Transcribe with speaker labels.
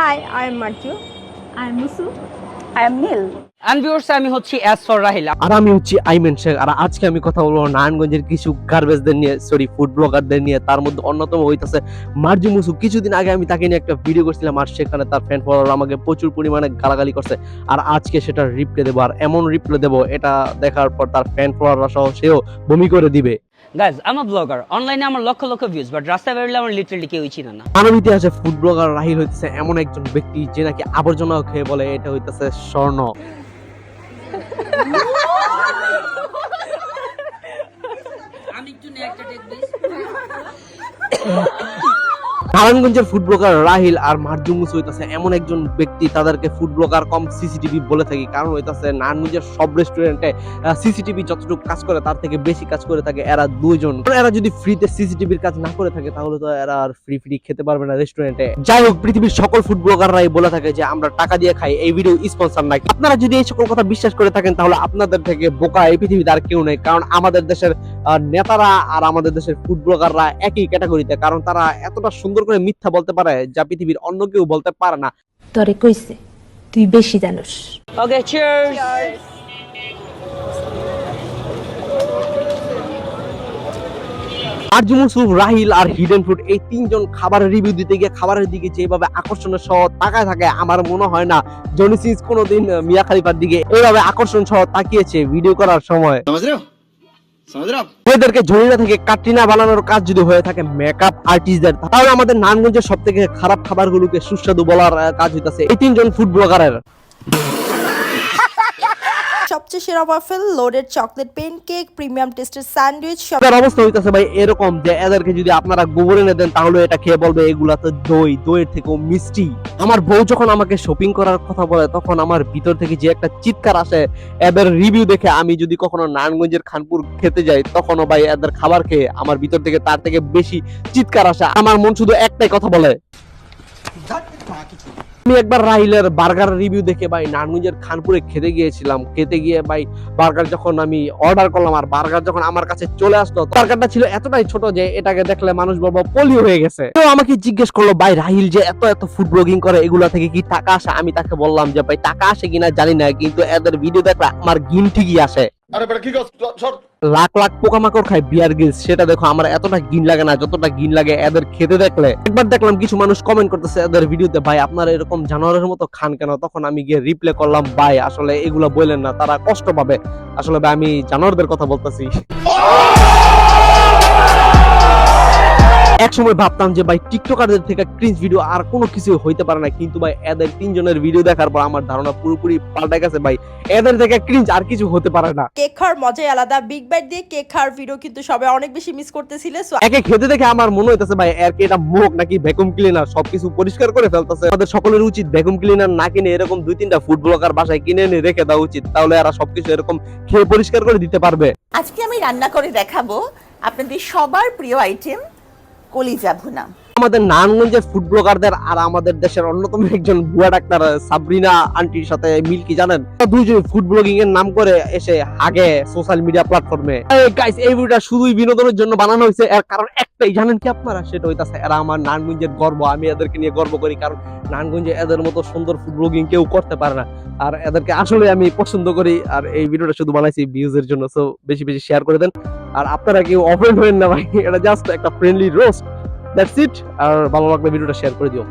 Speaker 1: Hi, I'm Marju.
Speaker 2: I'm Musu.
Speaker 3: I am Neil.
Speaker 4: আনভিউর্স আমি হচ্ছি for Rahil
Speaker 5: আর আমি হচ্ছি আইমেন শেখ আর আজকে আমি কথা বলব নারায়ণগঞ্জের কিছু গার্বেজদের নিয়ে সরি ফুড ব্লগারদের নিয়ে। তার মধ্যে অন্যতম হইতাছে মার্জু মুসু কিছুদিন আগে আমি তাকে নিয়ে একটা ভিডিও করছিলাম আর সেখানে তার ফ্যান ফলোয়ার আমাকে প্রচুর পরিমাণে গালাগালি করছে। আর আজকে সেটা রিপ্লে দেবো। আর এমন রিপ্লে দেবো এটা দেখার পর তার ফ্যান ফলোয়াররা সহ সেও বমি করে দিবে।
Speaker 4: গাইজ আমি ব্লগার অনলাইনে আমার লক্ষ লক্ষ ভিউজ বাট রাস্তায় বেরোলে আমার লিটারেলি কেউই চিনে না।
Speaker 5: মানব ইতিহাসে ফুড ব্লগার রাহিল হইতেছে এমন একজন ব্যক্তি যে নাকি আবর্জনা খেয়ে বলে এটা হইতেছে স্বর্ণ।
Speaker 4: আমি একটু একটা টেক
Speaker 5: নারায়ণগঞ্জের ফুড ব্লগার রাহিল আর মার্জু মুসু হইতাছে এমন একজন ব্যক্তি, তাদেরকে ফুড ব্লগার কম সিসিটিভি বলে থাকি। কারণ হইতাছে নারায়ণগঞ্জের সব রেস্টুরেন্টে সিসিটিভি যতটুকু কাজ করে, তার থেকে বেশি কাজ করে থাকে এরা দুইজন। এরা যদি ফ্রিতে সিসিটিভির কাজ না করে থাকে, তাহলে তো এরা আর ফ্রি ফ্রি খেতে পারবে না রেস্টুরেন্টে যাই হোক, পৃথিবীর সকল ফুড ব্লগাররাই বলে থাকে যে, আমরা টাকা দিয়ে খাই, এই ভিডিও স্পন্সর নাই আপনারা যদি এই সকল কথা বিশ্বাস করে থাকেন, তাহলে আপনাদের থেকে বোকা এই পৃথিবীতে আর কেউ নেই। কারণ আমাদের দেশের নেতারা আর আমাদের দেশের ফুড ব্লগাররা একই ক্যাটাগরিতে কারণ তারা এতটা সুন্দর করে মিথ্যা বলতে পারে যা পৃথিবীর অন্য কেউ বলতে পারে না।
Speaker 2: তরে কইছে তুই বেশি জানোস।
Speaker 4: ওকে চিয়ার্স
Speaker 5: আরজু মুসুফ রাহিল আর হিডেন ফুড এই তিনজন খাবারের রিভিউ দিতে গিয়ে খাবারের দিকে যেভাবে আকর্ষণের সহ তাকায় থাকে আমার মনে হয় না জনি সিন্স কোনোদিন মিয়া খালিফার দিকে এইভাবে আকর্ষণ সহ তাকিয়েছে ভিডিও করার সময়। মেয়েদেরকে ঝুলিনা থেকে কাটরিনা বানানোর কাজ যদি হয়ে থাকে মেকআপ আর্টিস্টদের তাহলে আমাদের নারায়ণগঞ্জের সব থেকে খারাপ খাবারগুলোকে সুস্বাদু বলার কাজ হইতাছে। এই তিনজন ফুড ব্লগারের
Speaker 1: সবচেয়ে সেরা waffle loaded chocolate pancake premium টেস্টের স্যান্ডউইচ সব
Speaker 5: এদের অবস্থা হইতাছে ভাই এরকম যে এদেরকে যদি আপনারা গোবর এনে দেন তাহলে এটা খেয়ে বলবে এগুলা তো দই দইয়ের থেকেও মিষ্টি। আমার বউ যখন আমাকে শপিং করার কথা বলে তখন আমার ভিতর থেকে যে একটা চিৎকার আসে এদের রিভিউ দেখে আমি যদি কখনো নারায়ণগঞ্জের খানপুর খেতে যাই তখনও ভাই এদের খাবার খেয়ে আমার ভিতর থেকে তার থেকে বেশি চিৎকার আসে। আমার মন শুধু একটাই কথা বলে। আমি একবার রাহিলের বার্গার রিভিউ দেখে ভাই নারায়ণগঞ্জের খানপুরে খেতে গিয়েছিলাম। খেতে গিয়ে ভাই বার্গার যখন আমি অর্ডার করলাম আর বার্গার যখন আমার কাছে চলে আসলো বার্গারটা ছিল এতটাই ছোট যে এটাকে দেখলে মানুষ বলব পলিও হয়ে গেছে। তো আমাকে জিজ্ঞেস করল, ভাই রাহিল যে এত এত ফুড ব্লগিং করে, এগুলা থেকে কি টাকা আসে? আমি তাকে বললাম যে, ভাই টাকা আসে কিনা জানি না, কিন্তু এদের ভিডিও দেখলে আমার গিন ঠিকই আসে।
Speaker 6: আরে বেটা কি
Speaker 5: লাখ লাখ পোকামাকড় খায় বিয়ার গিলস সেটা দেখো আমার এতটা গিন লাগে না যতটা গিন লাগে এদের খেতে দেখলে। একবার দেখলাম কিছু মানুষ কমেন্ট করতেছে এদের ভিডিওতে ভাই আপনারা এরকম জানোয়ারের মতো খান কেন? তখন আমি গিয়ে রিপ্লে করলাম ভাই আসলে এগুলো বলেন না তারা কষ্ট পাবে। আসলে ভাই আমি জানোয়ারদের কথা বলতেছি। এক সময় ভাবতাম যে ভাই টিকটকারদের থেকে ক্রিঞ্জ ভিডিও আর কোনো কিছু হইতে পারে না কিন্তু ভাই এদের তিনজনের ভিডিও দেখার পর আমার ধারণা পুরোপুরি পাল্টে গেছে ভাই। এদের থেকে ক্রিঞ্জ আর কিছু হতে পারে না।
Speaker 1: কেক খাওয়ার মজাই আলাদা বিগ বাইট দিয়ে কেক খাওয়ার ভিডিও কিন্তু সবাই অনেক বেশি মিস করতেছিলে সো
Speaker 5: একে খেতে দেখে আমার মনে হইতেছে ভাই এর কি এটা মুখ নাকি ভ্যাকুম ক্লিনার সবকিছু পরিষ্কার করে ফেলতেছে। আমাদের সকলের উচিত ভ্যাকুম ক্লিনার না কিনে এরকম দুই তিনটা ফুড ব্লগার বাসায় কিনে এনে রেখে দেওয়া উচিত তাহলে এরা সবকিছু এরকম খেয়ে পরিষ্কার করে দিতে পারবে।
Speaker 3: আজকে আমি রান্না করে দেখাবো আপনাদের সবার প্রিয় আইটেম কলিজা
Speaker 5: আমাদের নারায়ণগঞ্জের ফুড ব্লগারদের আর আমাদের দেশের অন্যতম একজন ডাক্তার, সাবরিনা আন্টির সাথে মিল কি জানেন? দুইজন ফুড ব্লগিং এর নাম করে এসে সোশ্যাল মিডিয়া প্ল্যাটফর্মে গাইস এই ভিডিওটা শুধুই বিনোদনের জন্য বানানো হয়েছে, এর কারণ একটাই, জানেন কি আপনারা? সেটা হইতাছে এরা আমার নারায়ণগঞ্জের গর্ব। আমি এদেরকে নিয়ে গর্ব করি, কারণ নারায়ণগঞ্জে এদের মতো সুন্দর ফুড ব্লগিং কেউ করতে পারে না। আর এদেরকে আসলে আমি পছন্দ করি, আর এই ভিডিওটা শুধু বানাইছি ভিউজের জন্য সো বেশি বেশি শেয়ার করে দেন। আর আপনারা কেউ অফেন্ড হবেন না ভাই, এটা জাস্ট একটা ফ্রেন্ডলি রোস্ট দ্যাটস ইট আর ভালো লাগলে ভিডিওটা শেয়ার করে দিও।